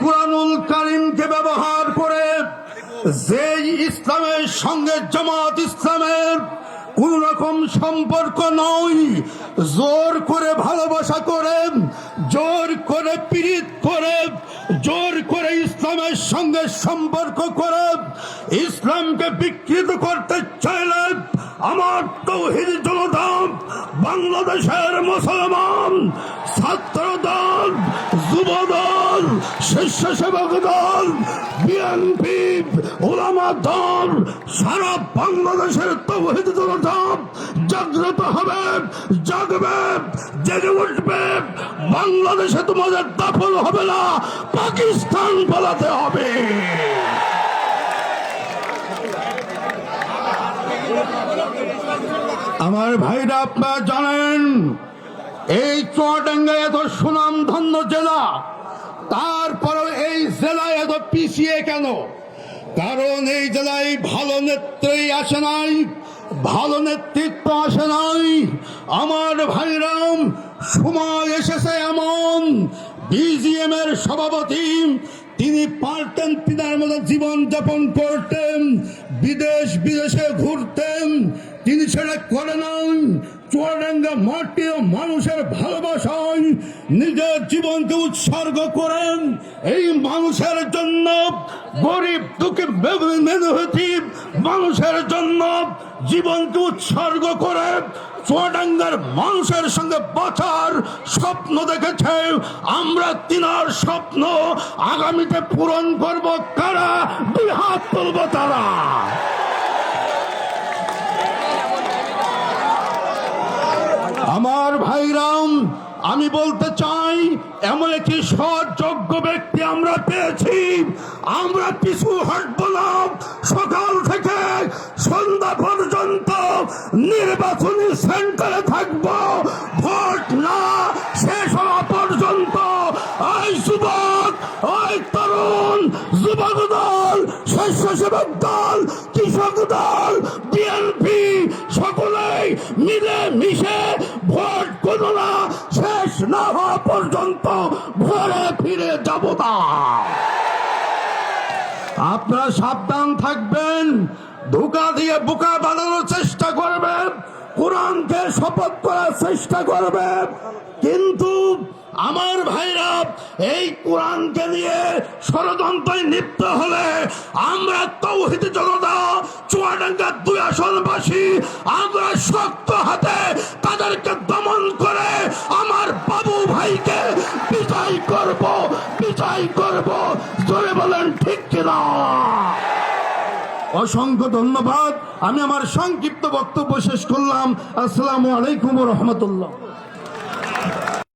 কুরআনুল কারিমকে ব্যবহার করে যে ইসলামের সঙ্গে জামাত ইসলামের কোন রকম সম্পর্ক নয়, জোর করে ভালোবাসা করে, জোর করে পীড়িত করে, জোর করে ইসলামের সঙ্গে সম্পর্ক করে, ইসলামকে বিকৃত করতে চাইলে আমার তৌহিদ জনতা বাংলাদেশের মুসলমান স্বেচ্ছাসেবক দল বিএনপি ওলামা দল সারা বাংলাদেশের তৌহিদ জনতা জাগ্রত হবে, জাগবে, জেগে উঠবে। বাংলাদেশে তোমাদের দখল হবে না, পাকিস্তান পালাতে হবে। আমার ভাইরা, আপনারা জানেন, এই চুয়াডাঙ্গা এত সুনাম ধন্য জেলা তারপরে এই জেলায় এত পিছিয়ে কেন? কারণ এই জেলায় ভালো নেত্রী আসে নাই, ভালো নেতৃত্ব আসে নাই। আমার ভাইরাম সময় এসেছে এমন বিজিএম এর সভাপতি, তিনি পারতেন পিতার মতো জীবন যাপন করতেন বিদেশ বিদেশে ঘুরতেন, তিনি সেটা করে নাই। চুয়াডাঙ্গা মাটি ও মানুষের ভালোবাসায় নিজের জীবনকে উৎসর্গ করেন। এই মানুষের জন্য গরিব দুঃখী মেধাবী মানুষের জন্য জীবনকে উৎসর্গ করে চুয়াডাঙ্গার মানুষের সঙ্গে বাঁচার স্বপ্ন দেখেছে। আমরা তিনার স্বপ্ন আগামীতে পূরণ করব কারা? দুই তুলব তারা। আমার ভাইরাম, আমি বলতে চাই, এমন একটি সৎযোগ্য ব্যক্তি আমরা পেয়েছি। আমরা পিছু হাঁটব না সকাল থেকে সন্ধ্যা পর্যন্ত নির্বাচনী সেন্টারে থাকব। ভোট না শেষ হওয়া পর্যন্ত ওই যুবক ওই তরুণ, যুবক দল স্বেচ্ছাসেবক দল, কৃষক দল মিলে মিশে ভোট গণনা শেষ না হওয়া পর্যন্ত ঘরে ফিরে যাব না। আপনারা সাবধান থাকবেন, ধোকা দিয়ে বোকা বানানোর চেষ্টা করবেন, কোরআনকে শপথ করার চেষ্টা করবেন, কিন্তু আমার ভাইরা এই কোরআনকে নিয়ে ষড়যন্ত্রে লিপ্ত হলে আমরা তৌহিদ জনতা চুয়াডাঙ্গার দুই আসনবাসী, আমরা শক্ত হাতে তাদেরকে দমন করে আমার বাবু ভাইকে বিজয় করব বিজয় করব। জোরে বলেন, ঠিক কিনা? অসংখ্য ধন্যবাদ। আমি আমার সংক্ষিপ্ত বক্তব্য শেষ করলাম। আসসালামু আলাইকুম রহমতুল্লাহ।